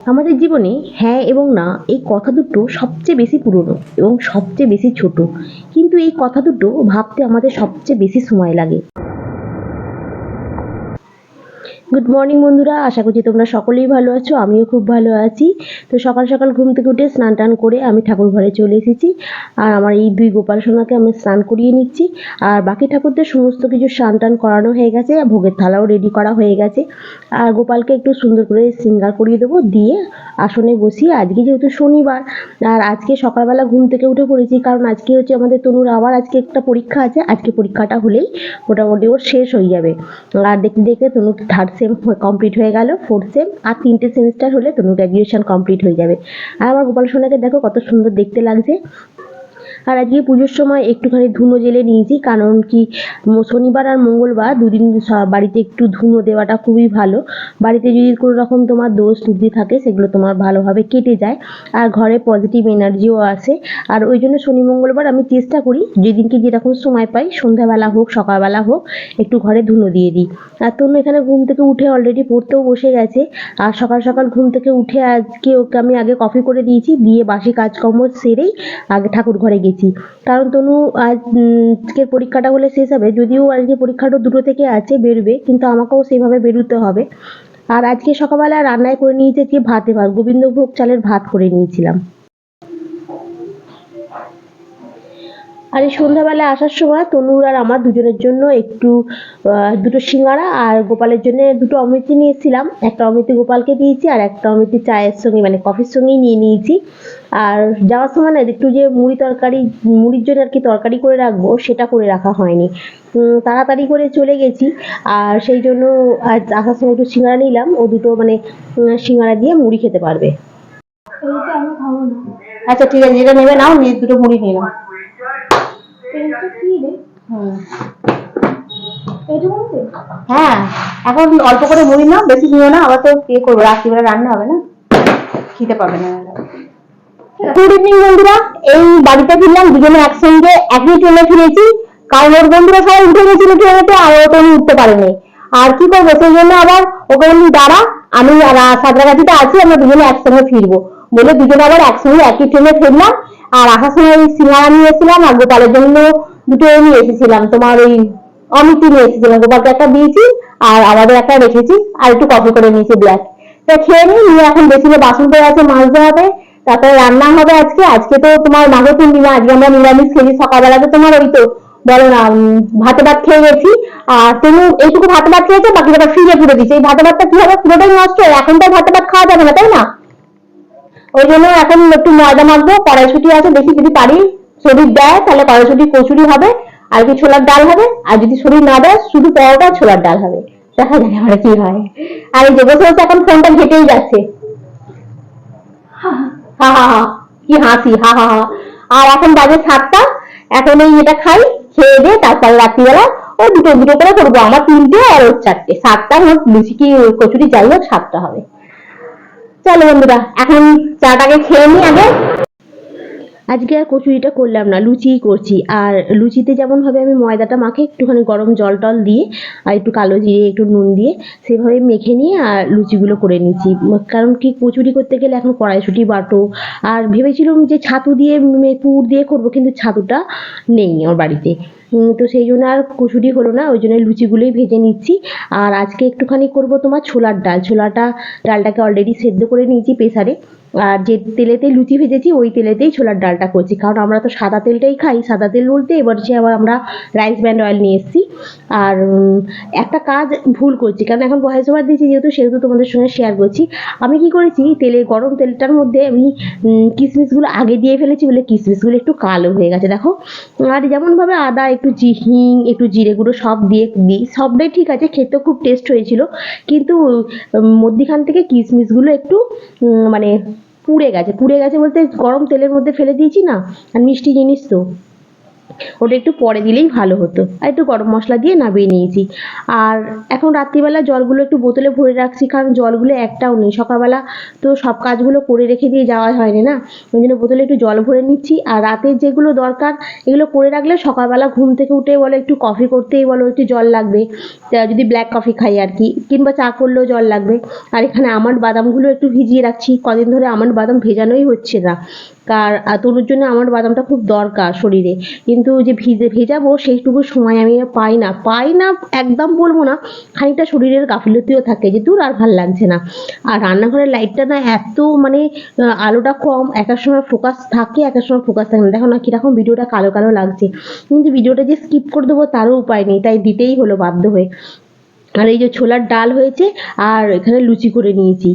আমাদের জীবনে হ্যাঁ এবং না, এই কথা দুটো সবচেয়ে বেশি পুরনো এবং সবচেয়ে বেশি ছোট। কিন্তু এই কথা দুটো ভাবতে আমাদের সবচেয়ে বেশি সময় লাগে। গুড মর্নিং বন্ধুরা। আশা করছি তোমরা সকলেই ভালো আছো, আমিও খুব ভালো আছি। তো সকাল সকাল ঘুম থেকে উঠে স্নান টান করে আমি ঠাকুর ঘরে চলে এসেছি। আর আমার এই দুই গোপাল সোনাকে আমি স্নান করিয়ে নিচ্ছি। আর বাকি ঠাকুরদের সমস্ত কিছু স্নান টান করানো হয়ে গেছে, ভোগের থালাও রেডি করা হয়ে গেছে। আর গোপালকে একটু সুন্দর করে সিঙ্গার করিয়ে দেবো, দিয়ে আসনে বসিয়ে, আজকে যেহেতু শনিবার, আর আজকে সকালবেলা ঘুম থেকে উঠে পড়েছি, কারণ আজকে হচ্ছে আমাদের তনুর আবার আজকে একটা পরীক্ষা আছে। আজকে পরীক্ষাটা হলেই মোটামুটি ওর শেষ হয়ে যাবে। আর দেখতে দেখতে তনুর থার্ড সেম কমপ্লিট হয়ে গেল ফোর্থ সেম আর তিনটে সেমিস্টার হলে তনুর গ্র্যাজুয়েশন কমপ্লিট হয়ে যাবে। আর আমার গোপাল সোনাকে দেখো কত সুন্দর দেখতে লাগছে। আর আজকে পুজোর সময় একটুখানি ধুনো জেলে নিয়েছি, কারণ কি শনিবার আর মঙ্গলবার দুদিন বাড়িতে একটু ধুনো দেওয়াটা খুবই ভালো। বাড়িতে যদি কোনো রকম তোমার দোষ ত্রুটি থাকে, সেগুলো তোমার ভালোভাবে কেটে যায়। আর ঘরে পজিটিভ এনার্জিও আসে। আর ওই জন্য শনি, মঙ্গলবার আমি চেষ্টা করি, যেদিনকে যেরকম সময় পাই, সন্ধ্যাবেলা হোক, সকালবেলা হোক, একটু ঘরে ধুনো দিয়ে দিই। আর তনু এখানে ঘুম থেকে উঠে অলরেডি পড়তেও বসে গেছে। আর সকাল সকাল ঘুম থেকে উঠে আজকে ওকে আমি আগে কফি করে দিয়েছি, দিয়ে বাসি কাজকর্ম সেরেই আগে ঠাকুর ঘরে গেছি। কারণ তনু আজকের পরীক্ষাটা বলে শেষ হবে। যদিও আজকে পরীক্ষাটা দুটো থেকে আছে, বেরোবে, কিন্তু আমাকেও সেইভাবে বেরোতে হবে। আর আজকে সকালবেলা রান্নায় করে নিয়েছি আজকে ভাতে ভাত। গোবিন্দভোগ চালের ভাত করে নিয়েছিলাম। আর এই সন্ধ্যাবেলা আসার সময় তনুর আর আমার দুজনের জন্য একটু দুটো সিঙ্গারা আর গোপালের জন্য দুটো অমৃতি নিয়েছিলাম। একটা অমৃতি গোপালকে দিয়েছি আর একটা অমৃতি চায়ের সঙ্গে মানে কফির সঙ্গেই নিয়ে নিয়েছি। আর যাওয়ার সময় না একটু যে মুড়ি তরকারি মুড়ির জন্য আর কি তরকারি করে রাখব সেটা করে রাখা হয়নি। তাড়াতাড়ি করে চলে গেছি আর সেই জন্য আজ আসার সময় একটু সিঙ্গারা নিলাম। ও দুটো মানে সিঙ্গারা দিয়ে মুড়ি খেতে পারবে। আচ্ছা ঠিক আছে যেটা নেবে নাও নিয়ে দুটো মুড়ি নিয়ে নাও এইটা কি রে হুম এইটা বলতে হ্যাঁ এখন অল্প করে মুড়ি নাও, বেশি নিও না, আবার তো কে করব, রাত্রিবেলা রান্না হবে না? খেতে পারবে না। গুড ইভিনিং বন্ধুরা, এই বাড়িতে ফিরলাম, দুজনে একসঙ্গে একই ট্রেনে ফিরেছি। কারণ ওর বন্ধুরা সবাই উঠে গেছিল ট্রেনেতে আর ও তো উঠতে পারেনি। আর কি করব, সেই জন্য আবার ওকে বললি দাঁড়া, আমি সাঁতরাগাছিতে আছি, আমরা দুজনে একসঙ্গে ফিরবো। বলে দুজনে আবার একসঙ্গে একই ট্রেনে ফিরলাম, আর আসার সময় ওই সিঙ্গারা নিয়ে এসেছিলাম, আর গোপালের জন্য দুটো নিয়ে এসেছিলাম তোমার ওই অমিতি নিয়ে এসেছিলাম, গোপালকে একটা দিয়েছি আর আমাদের একটা রেখেছি, আর একটু কফি করে নিয়েছি ব্ল্যাক তো খেয়ে নিই নিয়ে এখন বেশিরে বাসন পড়ে আছে মাছতে হবে, তারপরে রান্না হবে আজকে আজকে তো তোমার মাঘে পূর্ণিমা, আজকে আমরা নিরামিষ খেয়েছি, সকালবেলাতে তোমার ওই তো বলো না ভাতে ভাত খেয়ে গেছি, আর তুমি এইটুকু ভাতে ভাত খেয়েছো, বাকি ভাত ফ্রিজে পুরে দিচ্ছি এই ভাতে ভাতটা কি হবে? পুরোটাই নষ্ট, এখন তো ভাতে ভাত খাওয়া যাবে না, তাই না? ওই জন্য এখন একটু ময়দা মাখবো, কড়াইশুটি আছে দেখি যদি পারি শরীর দেয়, তাহলে কড়াইশুটি কচুরি হবে, আর কি ছোলার ডাল হবে, আর যদি শরীর না দেয়, শুধু পরোটা ছোলার ডাল হবে। দেখা যাক আমার কি হয়। আর এই যে বসে বসে এখন ফোনটা ঘেটেই যাচ্ছে। হা হা হা, কি হাসি, হা হা হা। আর এখন বাজে সাতটা, এখন এই এটা খাই, খেয়ে দিয়ে তারপরে রাত্রিবেলা ও দুটো দুটো করে করব, আমার তিনটে আর ওর চারটে। সাতটা হোক লুচি কি কচুরি যাই হোক, সাতটা হবে। চলো বন্ধুরা, এখন চাটাকে খেয়ে নি আগে। আজকে আর কচুরিটা করলাম না লুচিই করছি। আর লুচিতে যেমন ভাবে আমি ময়দাটা মাখে একটুখানি গরম জল টল দিয়ে আর একটু কালো জিরে একটু নুন দিয়ে সেভাবে মেখে নিয়ে আর লুচিগুলো করে নিচ্ছি। কারণ কি কচুরি করতে গেলে এখন কড়াইশুটি বাটো আর ভেবেছিলাম যে ছাতু দিয়ে উম, পুর দিয়ে করব কিন্তু ছাতুটা নেই আমার বাড়িতে। তো সেই জন্য আর কচুরি হলো না ওই জন্য লুচিগুলোই ভেজে নিচ্ছি। আর আজকে একটুখানি করব তোমার ছোলার ডাল। ছোলাটা ডালটাকে অলরেডি সেদ্ধ করে নিয়েছি প্রেসারে। আর যে তেলেতে লুচি ভেজেছি, ওই তেলেতেই ছোলার ডালটা করছি। কারণ আমরা তো সাদা তেলটাই খাই, সাদা তেল বলতে এবার সে আবার আমরা রাইস ব্র্যান্ড অয়েল নিয়ে এসেছি। আর একটা কাজ ভুল করছি, কারণ এখন ভয়েস ওভার দিয়েছি যেহেতু, সেহেতু তোমাদের সঙ্গে শেয়ার করছি। আমি কি করেছি, তেলে, গরম তেলটার মধ্যে আমি কিশমিশগুলো আগে দিয়ে ফেলেছি বলে কিশমিশগুলো একটু কালো হয়ে গেছে, দেখো। আর যেমনভাবে আদা, একটু হিং একটু জিরে গুঁড়ো সব দিয়ে দিই সবটাই ঠিক আছে খেতেও খুব টেস্ট হয়েছিল। কিন্তু মধ্যিখান থেকে কিশমিশগুলো একটু মানে পুড়ে গেছে। পুড়ে গেছে বলতে গরম তেলের মধ্যে ফেলে দিয়েছি না? আর মিষ্টি জিনিস তো। ওটা একটু পরে দিলেই ভালো হতো। আর একটু গরম মশলা দিয়ে নামিয়ে নিয়েছি। আর এখন রাত্রিবেলা জলগুলো একটু বোতলে ভরে রাখছি, কারণ জলগুলো একটাও নেই। সকালবেলা তো সব কাজগুলো করে রেখে দিয়ে যাওয়া হয়নি না ওই জন্য বোতলে একটু জল ভরে নিচ্ছি। আর রাতের যেগুলো দরকার, এগুলো করে রাখলে সকালবেলা ঘুম থেকে উঠে বলো একটু কফি করতেই বলো, একটু জল লাগবে। যদি ব্ল্যাক কফি খাই আর কি, কিংবা চা করলেও জল লাগবে। আর এখানে আমন্ড বাদামগুলো একটু ভিজিয়ে রাখছি। কদিন ধরে আমন্ড বাদাম ভেজানোই হচ্ছে না। কার তনুর জন্য আমার বাদামটা খুব দরকার শরীরে। কিন্তু যে ভিজে, ভেজাবো সেইটুকু সময় আমি পাই না। পাই না একদম বলব না, খানিকটা শরীরের গাফিলতিও থাকে যে দূর আর ভালো লাগছে না। আর রান্নাঘরের লাইটটা না এত মানে আলোটা কম এক এক সময় ফোকাস থাকে এক এক সময় ফোকাস থাকে না। দেখো না কীরকম ভিডিওটা কালো কালো লাগছে। কিন্তু ভিডিওটা যে স্কিপ করে দেবো তারও উপায় নেই, তাই দিতেই হলো বাধ্য হয়ে। আর এই যে ছোলার ডাল হয়েছে, আর এখানে লুচি করে নিয়েছি।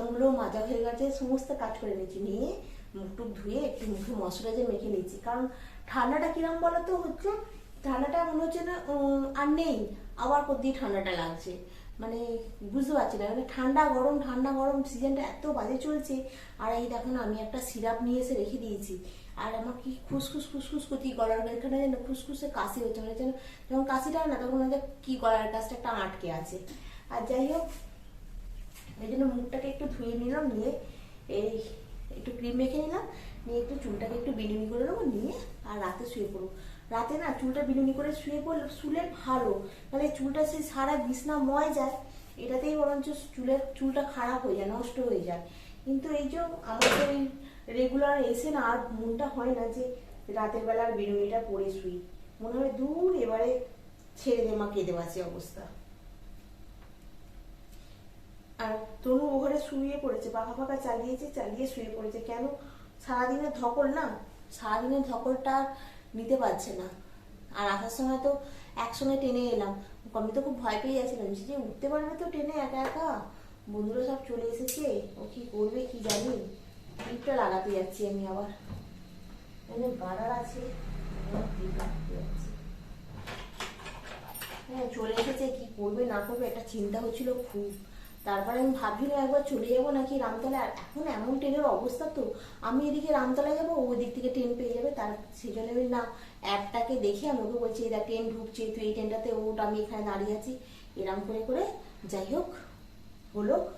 বাসনগুলো মাজা হয়ে গেছে, সমস্ত কাজ করে নিয়েছি। নিয়ে মুখ টুক ধুয়ে একটু মুখে মশলাইজার মেখে নিয়েছি। কারণ ঠান্ডাটা কিরম বলো তো হচ্ছে, ঠান্ডাটা মনে হচ্ছে না আর নেই। আবার কোথায় ঠান্ডাটা লাগছে। মানে বুঝতে পারছি না। মানে ঠান্ডা গরম ঠান্ডা গরম সিজনটা এত বাজে চলছে। আর এই দেখো না, আমি একটা সিরাপ নিয়ে এসে রেখে দিয়েছি। আর আমার কি খুসখুস খুসখুস করছি গলার এখানে যেন খুসখুসে কাশি হচ্ছে। মানে যেন, যখন কাশিটা হয় না, তখন মনে কি গলার কাছটা একটা আটকে আছে। আর যাই হোক এই জন্য মুখটাকে একটু ধুয়ে নিলাম, নিয়ে এই একটু ক্রিম মেখে নিলাম, নিয়ে একটু চুলটাকে একটু বিনুনি করে নেব, নিয়ে আর রাতে শুয়ে পড়ব। রাতে না চুলটা বিনুনি করে শুয়ে পড়লে শুলে ভালো মানে চুলটা সে সারা বিছনা ময় যায়। এটাতেই বরঞ্চ চুলের, চুলটা খারাপ হয়ে যায়, নষ্ট হয়ে যায়। কিন্তু এই যে আমার তো এই রেগুলার এসে না আর মনটা হয় না যে রাতের বেলা আর বিনুনিটা পরে শুই। মনে হয় দূর এবারে ছেড়ে দে মা কেঁদে বাঁচি অবস্থা। আর তনু ওখানে শুয়ে পড়েছে পাখা ফাঁকা চালিয়েছে, চালিয়ে শুয়ে পড়েছে। কেন? সারাদিনের ধকল না? সারাদিনের ধকলটা নিতে পারছে না। আর আসার সময় তো একসঙ্গে টেনে এলাম। আমি তো খুব ভয় পেয়ে যাচ্ছিলাম যে উঠতে পারবে তো টেনে একা একা? বন্ধুরা সব চলে এসেছে। ও কি করবে কি জানি? ক্লিপটা লাগাতে যাচ্ছি আমি আবার। এখানে গার্ডার আছে হ্যাঁ চলে এসেছে। কি করবে, না করবে একটা চিন্তা হচ্ছিল খুব। তারপরে আমি ভাবছিলাম একবার চলে যাব নাকি রামতলা আর এখন এমন ট্রেনের অবস্থা তো, আমি এদিকে রামতলা যাব ওই দিক থেকে ট্রেন পেয়ে যাবে। তার সেই জন্য আমি না অ্যাপটাকে দেখে আমি ওকে বলছি এটা ট্রেন ঢুকছে, তুই এই ট্রেনটাতে ওট আমি এখানে দাঁড়িয়ে আছি। এরম করে করে যাই হোক, হলো।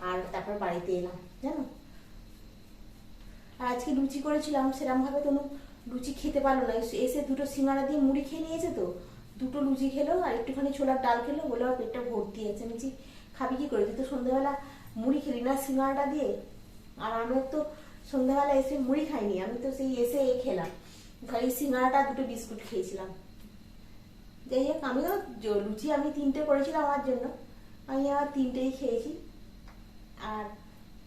আর তারপর বাড়িতে এলাম, জানো? আর আজকে লুচি করেছিলাম সেরকম ভাবে কোনো লুচি খেতে পারল না। এসে- দুটো সিঙ্গারা দিয়ে মুড়ি খেয়ে নিয়েছে তো, দুটো লুচি খেলো, আর একটুখানি ছোলার ডাল খেলো, বলে আমার পেটটা ভর্তি আছে। আমি খাবি কি করে? তুই তো সন্ধ্যাবেলা মুড়ি খেলি না সিঙ্গারাটা দিয়ে? আর আমি তো সন্ধ্যাবেলা এসে মুড়ি খাইনি, আমি তো সেই এসে এ খেলাম। খালি সিঙ্গারাটা, দুটো বিস্কুট খেয়েছিলাম। যাই হোক, আমিও জ- লুচি আমি তিনটে করেছিলাম আমার জন্য। আমি আবার তিনটেই খেয়েছি। আর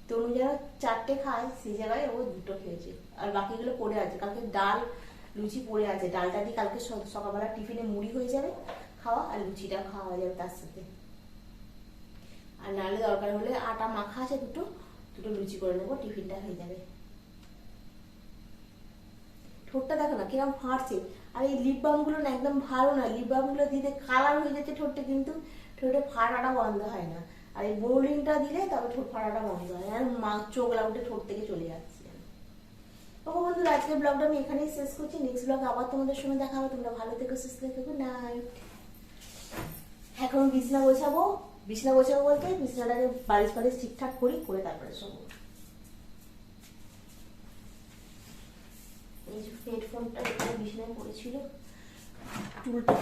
তনু যারা চারটে খায় সেই জায়গায় ও দুটো খেয়েছে। আর বাকিগুলো পড়ে আছে। কালকে ডাল, লুচি পড়ে আছে। ডালটা দিয়ে কালকে স- সকালবেলা টিফিনে মুড়ি হয়ে যাবে খাওয়া, আর লুচিটা খাওয়া যাবে তার সাথে। আর নাহলে দরকার হলে আটা মাখা আছে দুটো দুটো লুচি করে নেব, টিফিনটা হয়ে যাবে। ঠোঁটটা দেখো না, কিরম ফাটছে। আর এই লিপ বামগুলো না একদম ভালো না লিপ বামগুলো দিতে কালার হয়ে যাচ্ছে ঠোঁটটা, কিন্তু ঠোঁটে ফাটাটা বন্ধ হয় না। আর এই বোলিংটা দিলে তবে ঠোঁট ফাটাটা বন্ধ হয় আর মা, চোখ লাউটে ঠোঁট থেকে চলে যাচ্ছে। ওকে বন্ধুরা, আজকের ব্লগটা আমি এখানেই শেষ করছি। নেক্সট ব্লগ আবার তোমাদের সঙ্গে দেখা হবে। তোমরা ভালো থেকো, সুস্থ থেকো। নাইট এখন বিছনা গোছাবো। বিছনা গোছাবো বলতে, বিছনাটাকে বালিশ ফালিশ ঠিকঠাক করি, করে তারপরে শোবো। এই যে হেডফোনটা বিছানায় পড়েছিল, চুলটা